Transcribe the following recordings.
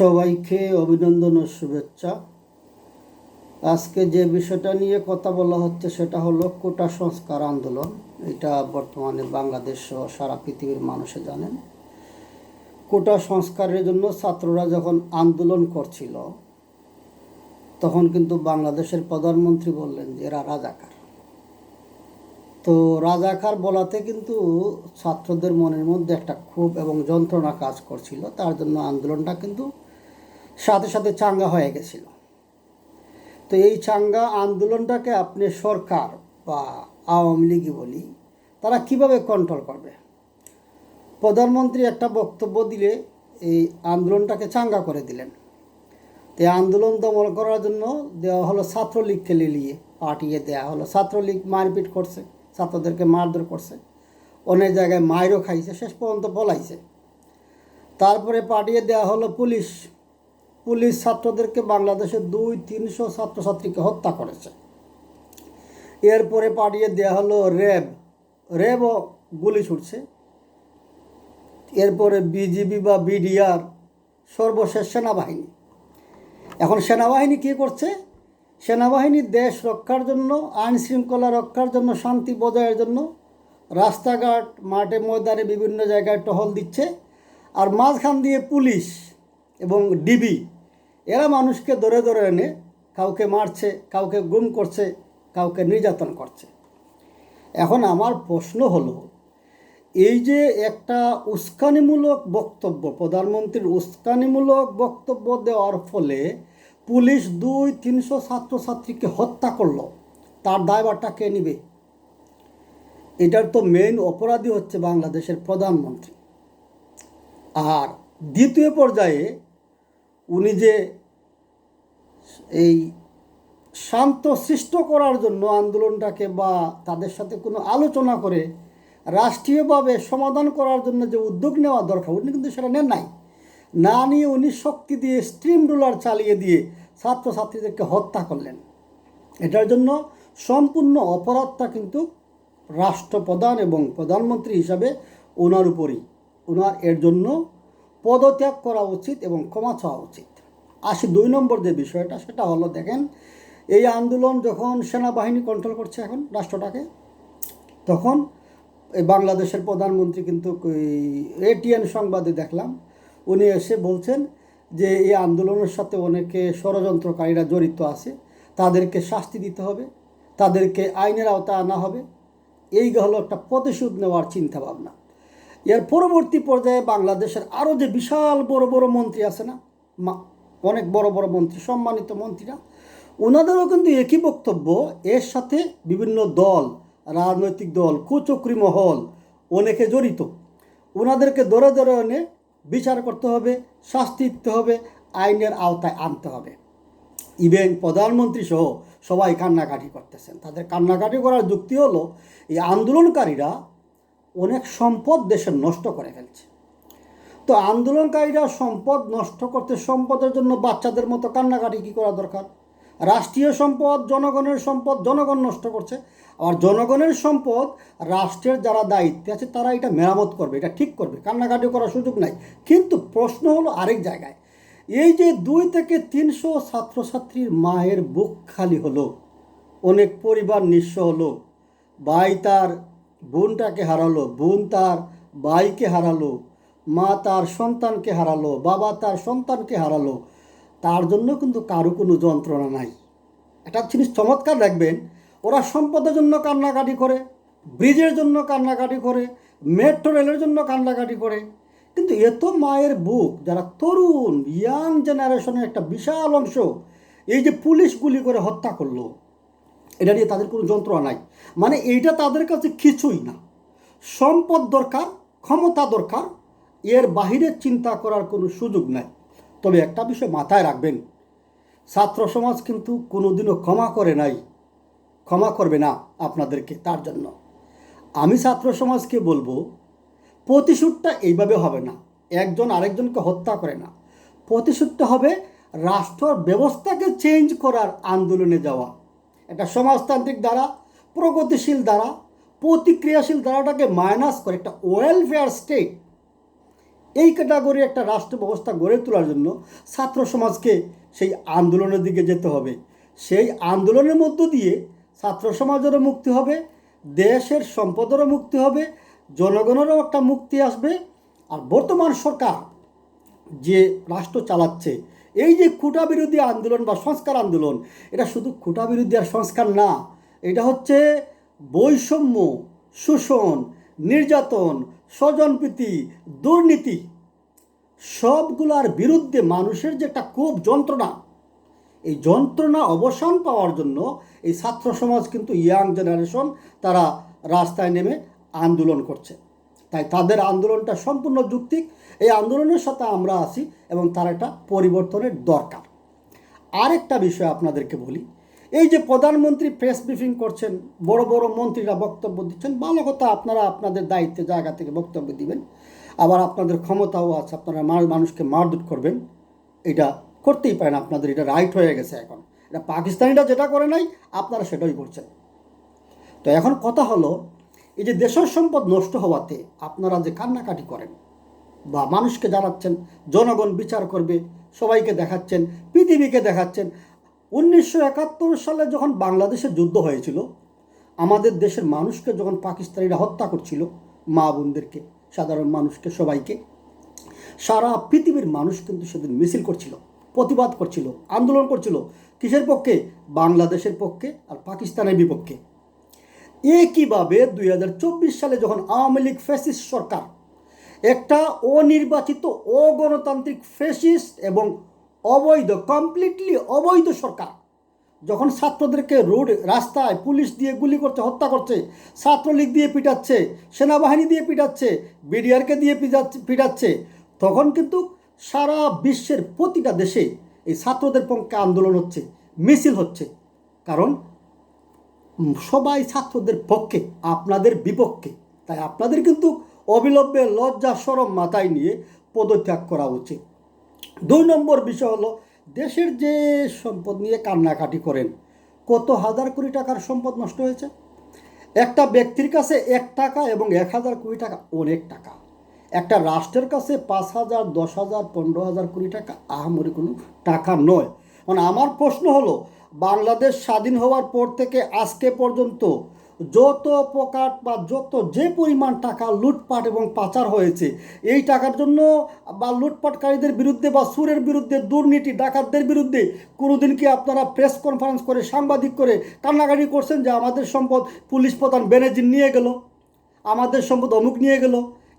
সবাইকে অভিনন্দন ও শুভেচ্ছা। আজকে যে বিষয়টা নিয়ে কথা বলা হচ্ছে সেটা হলো কোটা সংস্কার আন্দোলন। এটা বর্তমানে বাংলাদেশ সহ সারা পৃথিবীর মানুষে জানেন। কোটা সংস্কারের জন্য ছাত্ররা যখন আন্দোলন করছিল, তখন কিন্তু বাংলাদেশের প্রধানমন্ত্রী বললেন যে, এরা রাজাকার। তো রাজাকার বলাতে কিন্তু ছাত্রদের মনের মধ্যে একটা ক্ষোভ এবং যন্ত্রণা কাজ করছিল। তার জন্য আন্দোলনটা কিন্তু সাথে সাথে চাঙ্গা হয়ে গেছিল। তো এই চাঙ্গা আন্দোলনটাকে আপনি সরকার বা আওয়ামী লীগই বলি, তারা কীভাবে কন্ট্রোল করবে? প্রধানমন্ত্রী একটা বক্তব্য দিলে এই আন্দোলনটাকে চাঙ্গা করে দিলেন। তো আন্দোলন দমন করার জন্য দেওয়া হলো ছাত্রলীগকে লিলিয়ে পাঠিয়ে দেওয়া হলো। ছাত্রলীগ মারপিট করছে, ছাত্রদেরকে মারধর করছে, অনেক জায়গায় মায়েরও খাইছে, শেষ পর্যন্ত বলাইছে তারপরে পাঠিয়ে দেওয়া হলো পুলিশ। পুলিশ ছাত্রদেরকে বাংলাদেশে দুই তিনশো ছাত্রছাত্রীকে হত্যা করেছে। এরপরে পাঠিয়ে দেওয়া হলো র্যাব। র্যাবও গুলি ছুটছে এরপরে বিজিবি বা বিডিআর সর্বশেষ সেনাবাহিনী। এখন সেনাবাহিনী কী করছে? সেনাবাহিনী দেশ রক্ষার জন্য, আইন শৃঙ্খলা রক্ষার জন্য, শান্তি বজায়ের জন্য রাস্তাঘাট, মাঠে ময়দানে বিভিন্ন জায়গায় টহল দিচ্ছে। আর মাঝখান দিয়ে পুলিশ এবং ডিবি, এরা মানুষকে ধরে ধরে এনে কাউকে মারছে, কাউকে গুম করছে, কাউকে নির্যাতন করছে। এখন আমার প্রশ্ন হলো, এই যে একটা উস্কানিমূলক বক্তব্য, প্রধানমন্ত্রীর উস্কানিমূলক বক্তব্য দেওয়ার ফলে পুলিশ দুই তিনশো ছাত্রছাত্রীকে হত্যা করল, তার দায়ভারটা কে নিবে? এটার তো মেইন অপরাধী হচ্ছে বাংলাদেশের প্রধানমন্ত্রী। আর দ্বিতীয় পর্যায়ে উনি যে এই শান্ত সৃষ্ট করার জন্য আন্দোলনটাকে বা তাদের সাথে কোনো আলোচনা করে রাষ্ট্রীয়ভাবে সমাধান করার জন্য যে উদ্যোগ নেওয়া দরকার, উনি কিন্তু সেটা নেন নাই। না নিয়ে উনি শক্তি দিয়ে স্ট্রিম রুলার চালিয়ে দিয়ে ছাত্রছাত্রীদেরকে হত্যা করলেন। এটার জন্য সম্পূর্ণ অপরাধটা কিন্তু রাষ্ট্রপ্রধান এবং প্রধানমন্ত্রী হিসাবে ওনার উপরই, ওনার এর জন্য পদত্যাগ করা উচিত এবং ক্ষমা চাওয়া উচিত। আসি দুই নম্বর যে বিষয়টা, সেটা হলো দেখেন, এই আন্দোলন যখন সেনাবাহিনী কন্ট্রোল করছে এখন রাষ্ট্রটাকে, তখন এই বাংলাদেশের প্রধানমন্ত্রী কিন্তু এটিএন সংবাদে দেখলাম, উনি এসে বলছেন যে এই আন্দোলনের সাথে অনেকে ষড়যন্ত্রকারীরা জড়িত আছে, তাদেরকে শাস্তি দিতে হবে, তাদেরকে আইনের আওতায় আনা হবে। এই হলো একটা প্রতিশোধ নেওয়ার চিন্তাভাবনা। এর পরবর্তী পর্যায়ে বাংলাদেশের আরও যে বিশাল বড় বড় মন্ত্রী আছে না অনেক বড় বড় মন্ত্রী, সম্মানিত মন্ত্রীরা ওনাদেরও কিন্তু একই বক্তব্য, এর সাথে বিভিন্ন দল, রাজনৈতিক দল, কুচক্রি মহল অনেকে জড়িত। ওনাদেরকে ধরে ধরে এনে বিচার করতে হবে, শাস্তি দিতে হবে, আইনের আওতায় আনতে হবে। ইভেন প্রধানমন্ত্রী সহ সবাই কান্নাকাটি করতেছেন। তাদের কান্নাকাটি করার যুক্তি হলো, এই আন্দোলনকারীরা অনেক সম্পদ দেশের নষ্ট করে ফেলছে। তো আন্দোলনকারীরা সম্পদ নষ্ট করতে সম্পদের জন্য বাচ্চাদের মতো কান্নাকাটি কী করা দরকার? রাষ্ট্রীয় সম্পদ, জনগণের সম্পদ, জনগণ নষ্ট করছে। আর জনগণের সম্পদ, রাষ্ট্রের যারা দায়িত্বে আছে, তারা এটা মেরামত করবে, এটা ঠিক করবে। কান্নাকাটি করার সুযোগ নাই। কিন্তু প্রশ্ন হলো আরেক জায়গায়, এই যে দুই থেকে তিনশো ছাত্রছাত্রীর মায়ের বুক খালি হলো, অনেক পরিবার নিঃস্ব হলো, ভাই তার বোনটাকে হারালো, বোন তার ভাইকে হারালো, মা তার সন্তানকে হারালো, বাবা তার সন্তানকে হারালো, তার জন্য কিন্তু কারও কোনো যন্ত্রণা নাই। একটা জিনিস চমৎকার দেখবেন, ওরা সম্পদের জন্য কান্নাকাটি করে, ব্রিজের জন্য কান্নাকাটি করে মেট্রো রেলের জন্য কান্নাকাটি করে। কিন্তু এত মায়ের বুক, যারা তরুণ ইয়াং জেনারেশনের একটা বিশাল অংশ, এই যে পুলিশ গুলি করে হত্যা করল। এটা নিয়ে তাদের কোনো যন্ত্রণা নাই। মানে এইটা তাদের কাছে কিছুই না। সম্পদ দরকার, ক্ষমতা দরকার, এর বাহিরে চিন্তা করার কোনো সুযোগ নাই। তবে একটা বিষয় মাথায় রাখবেন, ছাত্র সমাজ কিন্তু কোনোদিনও ক্ষমা করে নাই। ক্ষমা করবে না আপনাদেরকে তার জন্য। আমি ছাত্র সমাজকে বলব, প্রতিশোধটা এইভাবে হবে না। একজন আরেকজনকে হত্যা করে না। প্রতিশোধটা হবে রাষ্ট্র ব্যবস্থাকে চেঞ্জ করার আন্দোলনে যাওয়া। একটা সমাজতান্ত্রিক দ্বারা, প্রগতিশীল দ্বারা, প্রতিক্রিয়াশীল দ্বারাটাকে মাইনাস করে একটা ওয়েলফেয়ার স্টেট এই ক্যাটাগরি একটা রাষ্ট্র ব্যবস্থা গড়ে তোলার জন্য ছাত্র সমাজকে সেই আন্দোলনের দিকে যেতে হবে। সেই আন্দোলনের মধ্য দিয়ে ছাত্র সমাজেরও মুক্তি হবে, দেশের সম্পদেরও মুক্তি হবে, জনগণেরও একটা মুক্তি আসবে। আর বর্তমান সরকার যে রাষ্ট্র চালাচ্ছে এই যে খুঁটা বিরোধী আন্দোলন বা সংস্কার আন্দোলন, এটা শুধু খুঁটা বিরোধী আর সংস্কার না, এটা হচ্ছে বৈষম্য, শোষণ, নির্যাতন, স্বজনপ্রীতি, দুর্নীতি, সবগুলার বিরুদ্ধে মানুষের যে একটা খুব যন্ত্রণা, এই যন্ত্রণা অবসান পাওয়ার জন্য এই ছাত্র সমাজ কিন্তু ইয়াং জেনারেশন তারা রাস্তায় নেমে আন্দোলন করছে। তাই তাদের আন্দোলনটা সম্পূর্ণ যুক্তিক। এই আন্দোলনের সাথে আমরা আছি এবং তার একটা পরিবর্তনের দরকার। আরেকটা বিষয় আপনাদেরকে বলি, এই যে প্রধানমন্ত্রী প্রেস ব্রিফিং করছেন, বড় বড় মন্ত্রীরা বক্তব্য দিচ্ছেন, ভালো কথা, আপনারা আপনাদের দায়িত্বে, জায়গা থেকে বক্তব্য দিবেন। আবার আপনাদের ক্ষমতাও আছে, আপনারা মানুষকে মারধর করবেন। এটা করতেই পারেন, আপনাদের এটা রাইট হয়ে গেছে এখন। এটা পাকিস্তানিরা যেটা করে নাই, আপনারা সেটাই করছেন। তো এখন কথা হলো এই যে দেশের সম্পদ নষ্ট হওয়াতে আপনারা যে কান্নাকাটি করেন বা মানুষকে জানাচ্ছেন, জনগণ বিচার করবে, সবাইকে দেখাচ্ছেন, পৃথিবীকে দেখাচ্ছেন, উনিশশো একাত্তর সালে যখন বাংলাদেশে যুদ্ধ হয়েছিল, আমাদের দেশের মানুষকে যখন পাকিস্তানিরা হত্যা করছিল, মা বোনদেরকে, সাধারণ মানুষকে, সবাইকে, সারা পৃথিবীর মানুষ কিন্তু সেদিন মিছিল করছিল, প্রতিবাদ করছিল, আন্দোলন করছিল, কিসের পক্ষে? বাংলাদেশের পক্ষে আর পাকিস্তানের বিপক্ষে। একইভাবে দুই হাজার চব্বিশ সালে যখন আওয়ামী লীগ ফ্যাসিস্ট সরকার একটা অনির্বাচিত অগণতান্ত্রিক ফ্যাসিস্ট এবং অবৈধ কমপ্লিটলি অবৈধ সরকার, যখন ছাত্রদেরকে রোড রাস্তায় পুলিশ দিয়ে গুলি করছে, হত্যা করছে, ছাত্রলীগ দিয়ে পিটাচ্ছে, সেনাবাহিনী দিয়ে পিটাচ্ছে, বিডিআরকে দিয়ে পিটাচ্ছে, তখন কিন্তু সারা বিশ্বের প্রতিটা দেশে এই ছাত্রদের পক্ষে আন্দোলন হচ্ছে, মিছিল হচ্ছে। কারণ সবাই ছাত্রদের পক্ষে, আপনাদের বিপক্ষে। তাই আপনাদের কিন্তু অবিলম্বে লজ্জা সরম মাথায় নিয়ে পদত্যাগ করা উচিত। দুই নম্বর বিষয় হলো, দেশের যে সম্পদ নিয়ে কান্নাকাটি করেন, কত হাজার কোটি টাকার সম্পদ নষ্ট হয়েছে? একটা ব্যক্তির কাছে এক টাকা এবং এক হাজার কোটি টাকা অনেক টাকা। একটা রাষ্ট্রের কাছে পাঁচ হাজার, দশ হাজার, পনেরো হাজার কোটি টাকা আহামরি কোনো টাকা নয়। মানে আমার প্রশ্ন হলো বাংলাদেশ স্বাধীন হওয়ার পর থেকে আজকে পর্যন্ত যত প্রকার বা যত যে পরিমাণ টাকা লুটপাট এবং পাচার হয়েছে, এই টাকার জন্য বা লুটপাটকারীদের বিরুদ্ধে বা সুরের বিরুদ্ধে, দুর্নীতি, ডাকাতদের বিরুদ্ধে কোনোদিন কি আপনারা প্রেস কনফারেন্স করে, সাংবাদিক করে কান্নাকাটি করছেন যে আমাদের সম্পদ পুলিশ প্রধান বেনেজিন নিয়ে গেল? আমাদের সম্পদ অমুক নিয়ে গেল?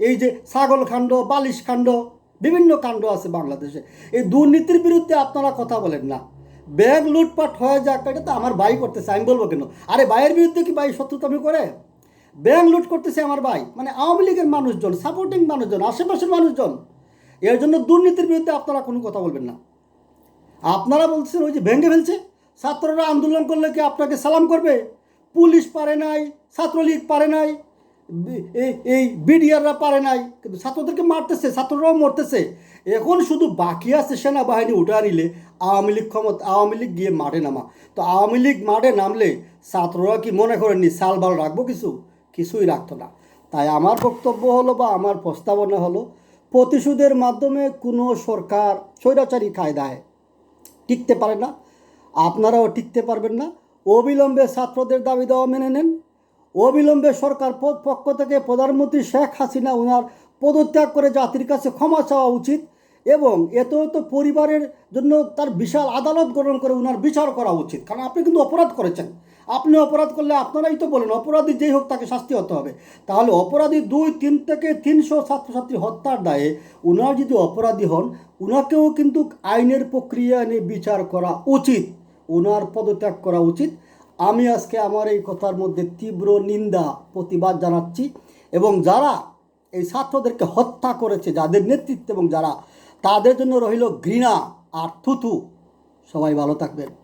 এই যে ছাগল কাণ্ড বালিশ কাণ্ড বিভিন্ন কাণ্ড আছে বাংলাদেশে। এই দুর্নীতির বিরুদ্ধে আপনারা কথা বলেন না। ব্যাগ লুটপাট হয়ে যাক এটা তো আমার ভাই করতেছে, আমি বলব কেন? আরে ভাইয়ের বিরুদ্ধে কি ভাই শত্রুতামি করে? ব্যাংক লুট করতেছে আমার ভাই মানে আওয়ামী লীগের মানুষজন সাপোর্টিং মানুষজন, আশেপাশের মানুষজন। এর জন্য দুর্নীতির বিরুদ্ধে আপনারা কোনো কথা বলবেন না। আপনারা বলছেন ওই যে ভেঙে ফেলছে, ছাত্ররা আন্দোলন করলে কি আপনাকে সালাম করবে? পুলিশ পারে নাই, ছাত্রলীগ পারে নাই এই বিডিআররা পারে নাই, কিন্তু ছাত্রদেরকে মারতেছে, ছাত্ররাও মরতেছে। এখন শুধু বাকি আছে সেনাবাহিনী উঠা নিলে আওয়ামী লীগ ক্ষমতা আওয়ামী লীগ গিয়ে মাঠে নামা। তো আওয়ামী লীগ মাঠে নামলে ছাত্ররা কি মনে করেননি সাল বাল রাখব কিছু? কিছুই রাখতো না। তাই আমার বক্তব্য হলো বা আমার প্রস্তাবনা হলো, প্রতিশোধের মাধ্যমে কোনো সরকার স্বৈরাচারী কায়দায় টিকতে পারে না। আপনারাও টিকতে পারবেন না। অবিলম্বে ছাত্রদের দাবি দেওয়া মেনে নেন। অবিলম্বে সরকার পক্ষ থেকে প্রধানমন্ত্রী শেখ হাসিনা ওনার পদত্যাগ করে জাতির কাছে ক্ষমা চাওয়া উচিত। এবং এত তো পরিবারের জন্য তার বিশাল আদালত গঠন করে ওনার বিচার করা উচিত। কারণ আপনি কিন্তু অপরাধ করেছেন। আপনি অপরাধ করলে আপনারাই তো বলেন, অপরাধী যেই হোক তাকে শাস্তি হতে হবে। তাহলে অপরাধী দুই, তিন থেকে তিনশো ছাত্রছাত্রী হত্যার দায়ে ওনার যদি অপরাধী হন, উনাকেও কিন্তু আইনের প্রক্রিয়া নিয়ে বিচার করা উচিত। ওনার পদত্যাগ করা উচিত। আমি আজকে আমার এই কথার মধ্যে তীব্র নিন্দা, প্রতিবাদ জানাচ্ছি এবং যারা এই ছাত্রদেরকে হত্যা করেছে, যাদের নেতৃত্বে এবং যারা তাদের জন্য রইল ঘৃণা আর থুথু। সবাই ভালো থাকবেন।